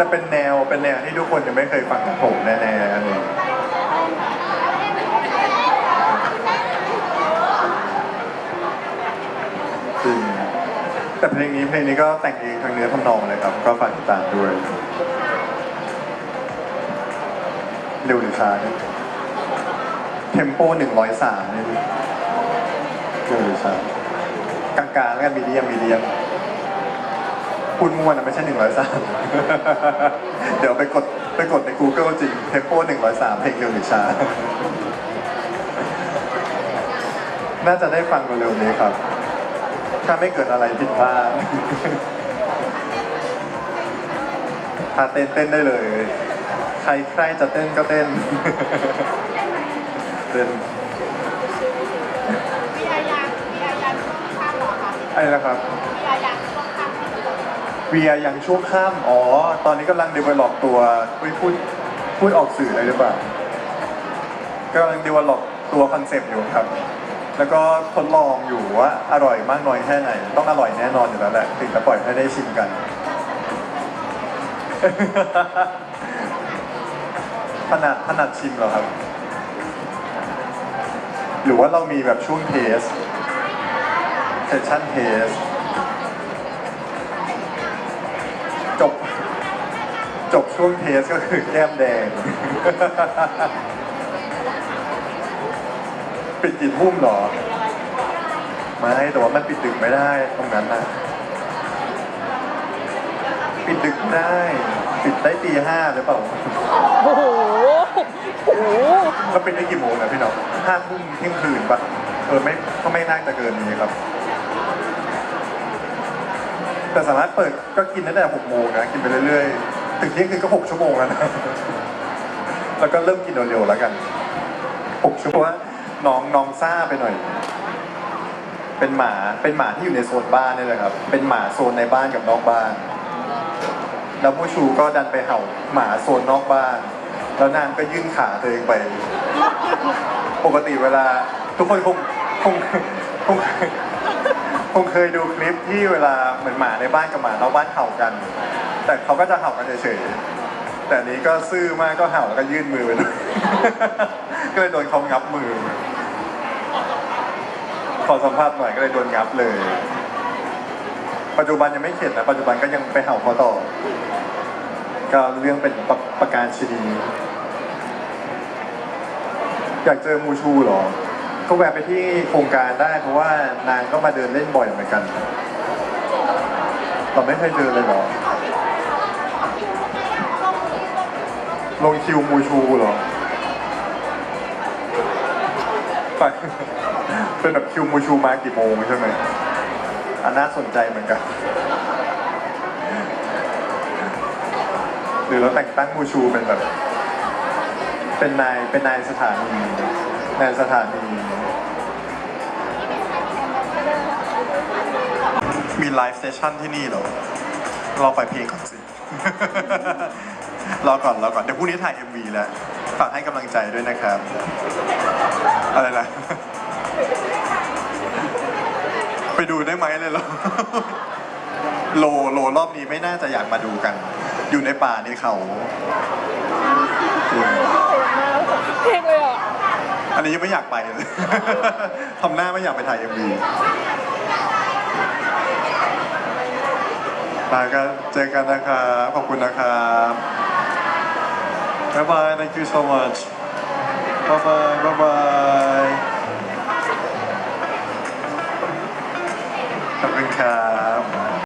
แต่เป็นแนวเป็นแนวที่ทุกคนยังไม่เคยฟังของผมแน่ๆอันนี้จริงแต่เพลงนี้เพลงนี้ก็แต่งเองทั้งเนื้อทำนองเลยครับ ก็ฝากติดตามด้วยเร็วหรือช้าเนี่ยเทมโปหนึ่งร้อยสามนี่เร็วหรือช้ากลางๆแล้วกันมีเดียมมีเดียม พูดมั่วนะไม่ใช่หนึ่งร้อยสามเดี๋ยวไปกดไปกดใน Google จริงเทมโปหนึ่งร้อยสามเพลงเร็วหรือช้า น่าจะได้ฟังเร็วๆนี้ครับ ถ้าไม่เกิดอะไรผิดพลาดถ้าเต้นเต้นได้เลย ใครใครจะเต้นก็เต้นเต้นวิทยาวิทยาช่วงข้ามเหรอคะอะไรนะครับวิทยาช่วงข้ามที่สุด เวียยังช่วงข้ามอ๋อ ตอนนี้กำลัง develop ตัวเฮ้ยพูดพูดออกสื่อได้หรือเปล่ากำลัง develop ตัวคอนเซปต์อยู่ครับ แล้วก็ทดลองอยู่ว่าอร่อยมากน้อยแค่ไหน ต้องอร่อยแน่นอนอยู่แล้วแหละถึงจะปล่อยให้ได้ชิมกัน ถนัดถนัดชิมเหรอครับ หรือว่าเรามีแบบช่วงเทสเซสชั่นเทส จบ จบช่วงเทสก็คือแก้มแดง ปิดกี่ทุ่มเหรอ ไม่แต่ว่ามันปิดดึกไม่ได้ตรงนั้นนะปิดดึกไม่ได้ ปิดได้ตีห้าหรือเปล่าโอ้โหโอ้โหแล้วปิดได้กี่โมงนะพี่น้องห้าทุ่มเที่ยงคืนปะเออไม่ก็ไม่น่าจะเกินนี้ครับ แต่สามารถเปิดก็กินตั้งแต่หกโมงนะกินไปเรื่อยๆ ถึงเที่ยงคืนก็หกชั่วโมงแล้วนะแล้วก็เริ่มกินเร็วๆแล้วกันหกชั่วโมงว่าน้องน้องซ่าไปหน่อย เป็นหมาเป็นหมาที่อยู่ในโซนบ้านนี่แหละครับ เป็นหมาโซนในบ้านกับนอกบ้าน แล้วมูชูก็ดันไปเห่าหมาโซนนอกบ้าน แล้วนางก็ยื่นขาตัวเองไป ปกติเวลาทุกคนคงคงคง คงเคยดูคลิปที่เวลาเหมือนหมาในบ้านกับหมานอกบ้านเห่ากัน แต่เขาก็จะเห่ากันเฉยๆแต่อันนี้ก็ซื่อมากก็เห่าแล้วก็ยื่นมือไปด้วยก็เลยโดนเขางับมือ ขอสัมภาษณ์หน่อยก็เลยโดนงับเลย ปัจจุบันยังไม่เข็ดนะปัจจุบันก็ยังไปเห่าเขาต่อ ก็เรื่องเป็นประประการชนีอยากเจอมูชูเหรอ ก็แวะไปที่โครงการได้ เพราะว่านางก็มาเดินเล่นบ่อยเหมือนกันแต่ไม่เคยเจอเลยเหรอ ลงคิวมูชูเหรอไปเป็นแบบคิวมูชูมากี่โมงใช่ไหมอันน่าสนใจเหมือนกัน หรือเราแต่งตั้งมูชูเป็นแบบ เป็นนายเป็นนายสถานี นสถานี มีไลฟ์เซสชั่นที่นี่เหรอรอปเพลงก่อนสิ รอก่อนรอก่อน เดี๋ยวพรุ่งนี้ถ่าย MV แล้ว ฝากให้กำลังใจด้วยนะครับ อะไรล่ะไปดูได้ไหมเลยเหรอ โลโลรอบนี้ไม่น่าจะอยากมาดูกัน อยู่ในป่าในเขาริง เพลงเลยอะ อันนี้ยังไม่อยากไปเลย ทำหน้าไม่อยากไปถ่าย MV มาก็เจอกันนะครับขอบคุณนะครับบ๊ายบาย thank you so much บ๊ายบายบ๊ายบายขอบคุณครับ